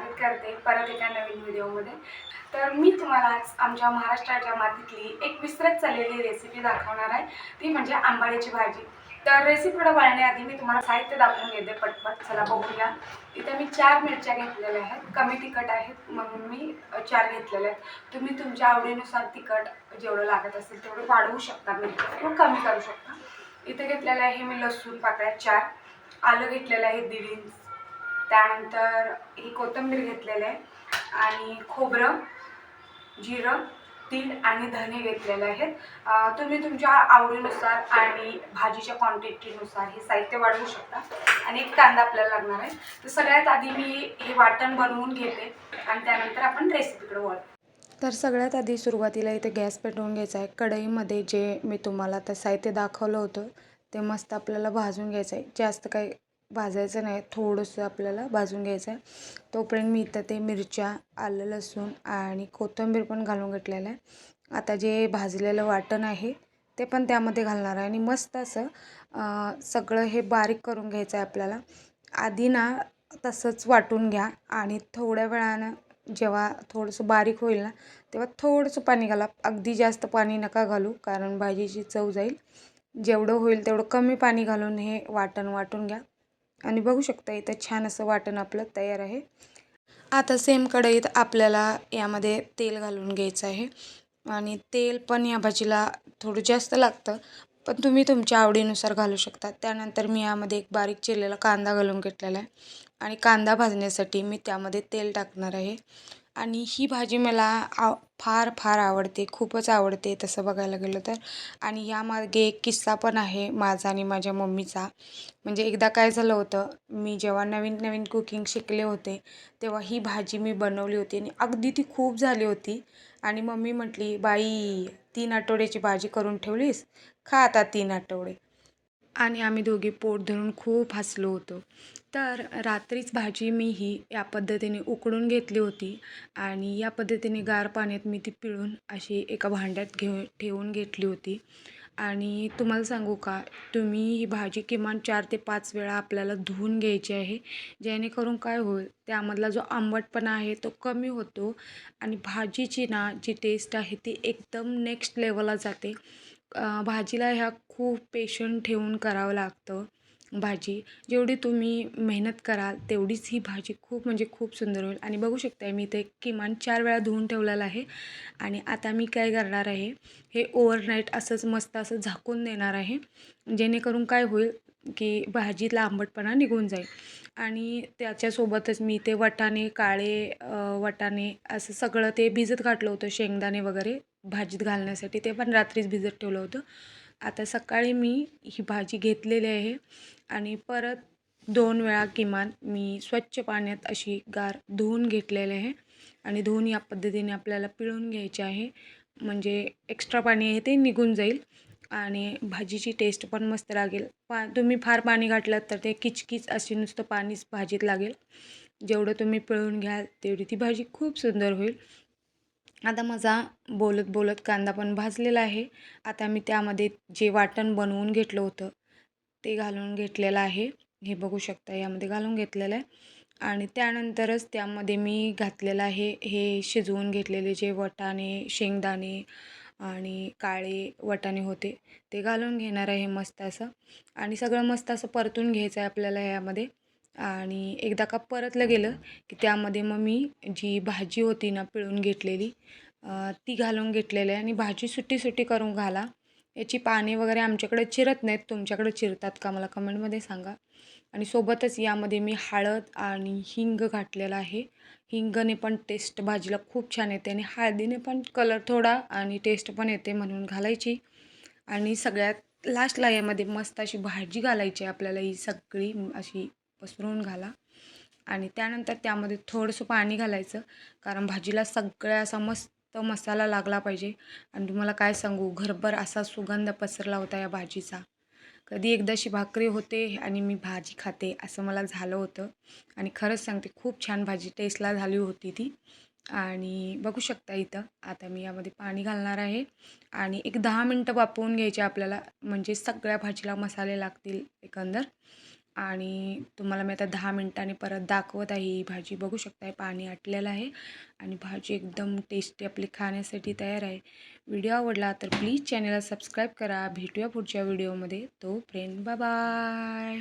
स्वागत करते परत एका नवीन व्हिडिओमध्ये. तर मी तुम्हाला आज आमच्या महाराष्ट्राच्या मातीतली एक विसरत चाललेली रेसिपी दाखवणार आहे. ती म्हणजे आंबाड्याची भाजी. तर रेसिपीकडे वळण्याआधी मी तुम्हाला साहित्य दाखवून घेते पटपट. चला बघूया. इथे मी चार मिरच्या घेतलेल्या आहेत. कमी तिखट आहेत म्हणून मी चार घेतलेल्या आहेत. तुम्ही तुमच्या आवडीनुसार तिखट जेवढं लागत असेल तेवढं वाढवू शकता. मिरच्या किंवा कमी करू शकता. इथे घेतलेलं आहे मी लसूण पाकळ्या चार. आलं घेतलेलं आहे दीड इंच त्यानंतर ही कोथिंबीर घेतलेलं आहे आणि खोबरं जिरं तीळ आणि धने घेतलेले आहेत. तुम्ही तुमच्या आवडीनुसार आणि भाजीच्या क्वांटिटीनुसार हे साहित्य वाढवू शकता. आणि एक कांदा आपल्याला लागणार आहे. तर सगळ्यात आधी मी हे वाटण बनवून घेते आणि त्यानंतर आपण रेसिपीकडे वळ. तर सगळ्यात आधी सुरुवातीला इथे गॅस पेटवून घ्यायचा आहे. कढईमध्ये जे मी तुम्हाला आता साहित्य दाखवलं होतं ते मस्त आपल्याला भाजून घ्यायचं आहे. जास्त काही भाजायचं नाही. थोडंसं आपल्याला भाजून घ्यायचं आहे तोपर्यंत मी इथं ते मिरच्या आलं लसूण आणि कोथिंबीर पण घालून घेतलेलं आहे. आता जे भाजलेलं वाटण आहे ते पण त्यामध्ये घालणार आहे. आणि मस्त असं सगळं हे बारीक करून घ्यायचं आहे आपल्याला. आधी ना तसंच वाटून घ्या आणि थोड्या वेळानं जेव्हा थोडंसं बारीक होईल ना तेव्हा थोडंसं पाणी घाला. अगदी जास्त पाणी नका घालू कारण भाजीची चव जाईल. जेवढं होईल तेवढं कमी पाणी घालून हे वाटण वाटून घ्या. आणि बघू शकता इथं छान असं वाटण आपलं तयार आहे. आता सेम कढईत आपल्याला यामध्ये तेल घालून घ्यायचं आहे. आणि तेल पण या भाजीला थोडं जास्त लागतं पण तुम्ही तुमच्या आवडीनुसार घालू शकता. त्यानंतर मी यामध्ये एक बारीक चिरलेला कांदा घालून घेतलेला आहे. आणि कांदा भाजण्यासाठी मी त्यामध्ये तेल टाकणार आहे. आणि ही भाजी मला आव फार फार आवडते खूपच आवडते तसं बघायला गेलं तर. आणि यामागे एक किस्सा पण आहे माझा आणि माझ्या मम्मीचा. म्हणजे एकदा काय झालं होतं मी जेव्हा नवीन नवीन कुकिंग शिकले होते तेव्हा ही भाजी मी बनवली होती आणि अगदी ती खूप झाली होती. आणि मम्मी म्हटली बाई तीन आठवड्याची भाजी करून ठेवलीस? खा आता तीन आठवडे. आणि आम्ही दोघी पोट धरून खूप हसलो होतो. तर रात्रीच भाजी मी ही या पद्धतीने उकडून घेतली होती आणि या पद्धतीने गार पाण्यात मी ती पिळून अशी एका भांड्यात घेऊन ठेवून घेतली होती. आणि तुम्हाला सांगू का तुम्ही ही भाजी किमान चार ते पाच वेळा आपल्याला धुवून घ्यायची आहे. जेणेकरून काय होईल त्यामधला जो आंबटपणा आहे तो कमी होतो आणि भाजीची ना जी टेस्ट आहे ती एकदम नेक्स्ट लेवलला जाते. भाजीला ह्या खूप पेशंट ठेवून करावं लागतं भाजी. जेवढी तुम्ही मेहनत कराल तेवढीच ही भाजी खूप म्हणजे खूप सुंदर होईल. आणि बघू शकताय मी ते किमान चार वेळा धुवून ठेवलेलं आहे. आणि आता मी काय करणार आहे हे ओव्हरनाईट असंच मस्त असं झाकून देणार आहे. जेणेकरून काय होईल की भाजीतला आंबटपणा निघून जाईल. आणि त्याच्यासोबतच मी ते वटाणे काळे वटाने वटाणे असं सगळं ते भिजत घातलं होतं शेंगदाणे वगैरे. भाजीत घालण्यासाठी. ते पण रात्रीच भिजत ठेवलं होतं. आता सकाळी मी ही भाजी घेतलेली आहे आणि परत दोन वेळा किमान मी स्वच्छ पाण्यात अशी गार धुवून घेतलेले आहे आणि धुवून या पद्धतीने आपल्याला पिळून घ्यायचे आहे. म्हणजे एक्स्ट्रा पाणी आहे ते निघून जाईल आणि भाजीची टेस्ट पण मस्त लागेल. पा तुम्ही फार पाणी घातलं तर ते किचकिच अशी नुसतं पाणीच भाजीत लागेल. जेवढं तुम्ही पिळून घ्याल तेवढी ती भाजी खूप सुंदर होईल. आता माझा बोलत बोलत कांदा पण भाजलेला आहे. आता मी त्यामध्ये जे वाटण बनवून घेतलं होतं ते घालून घेतलेलं आहे. हे बघू शकता यामध्ये घालून घेतलेलं आहे. आणि त्यानंतरच त्यामध्ये मी घातलेलं आहे हे शिजवून घेतलेले जे वटाणे शेंगदाणे आणि काळे वटाणे होते ते घालून घेणार आहे मस्त असं. आणि सगळं मस्त असं परतून घ्यायचं आहे आपल्याला यामध्ये. आणि एकदा का परतलं गेलं की त्यामध्ये मग मी जी भाजी होती ना पिळून घेतलेली ती घालून घेतलेली आहे आणि भाजी सुट्टी सुट्टी करून घाला. याची पाने वगैरे आमच्याकडे चिरत नाहीत. तुमच्याकडे चिरतात का मला कमेंटमध्ये सांगा. आणि सोबतच यामध्ये मी हळद आणि हिंग घातलेला आहे. हिंगने पण टेस्ट भाजीला खूप छान येते आणि हळदीने पण कलर थोडा आणि टेस्ट पण येते म्हणून घालायची. आणि सगळ्यात लास्टला यामध्ये मस्त अशी भाजी घालायची आहे आपल्याला ही सगळी अशी पसरून घाला. आणि त्यानंतर त्यामध्ये थोडंसं पाणी घालायचं. कारण भाजीला सगळ्या असा मस्त मसाला लागला पाहिजे. आणि तुम्हाला काय सांगू घरभर असा सुगंध पसरला होता या भाजीचा. कधी एकदाशी भाकरी होते आणि मी भाजी खाते असं मला झालं होतं. आणि खरंच सांगते खूप छान भाजी टेस्टला झाली होती ती. आणि बघू शकता इथं आता मी यामध्ये पाणी घालणार आहे. आणि एक दहा मिनटं वापवून घ्यायचे आपल्याला म्हणजे सगळ्या भाजीला मसाले लागतील एकंदर. आणि तुम्हाला मी आता दहा मिनटांनी परत दाखवत आहे ही भाजी. बघू शकताय पाणी आटलेलं आहे आणि भाजी एकदम टेस्टी आपली खाण्यासाठी तयार आहे. व्हिडिओ आवडला तर प्लीज चॅनलला सबस्क्राईब करा. भेटूया पुढच्या व्हिडिओमध्ये. तो फ्रेंड बाय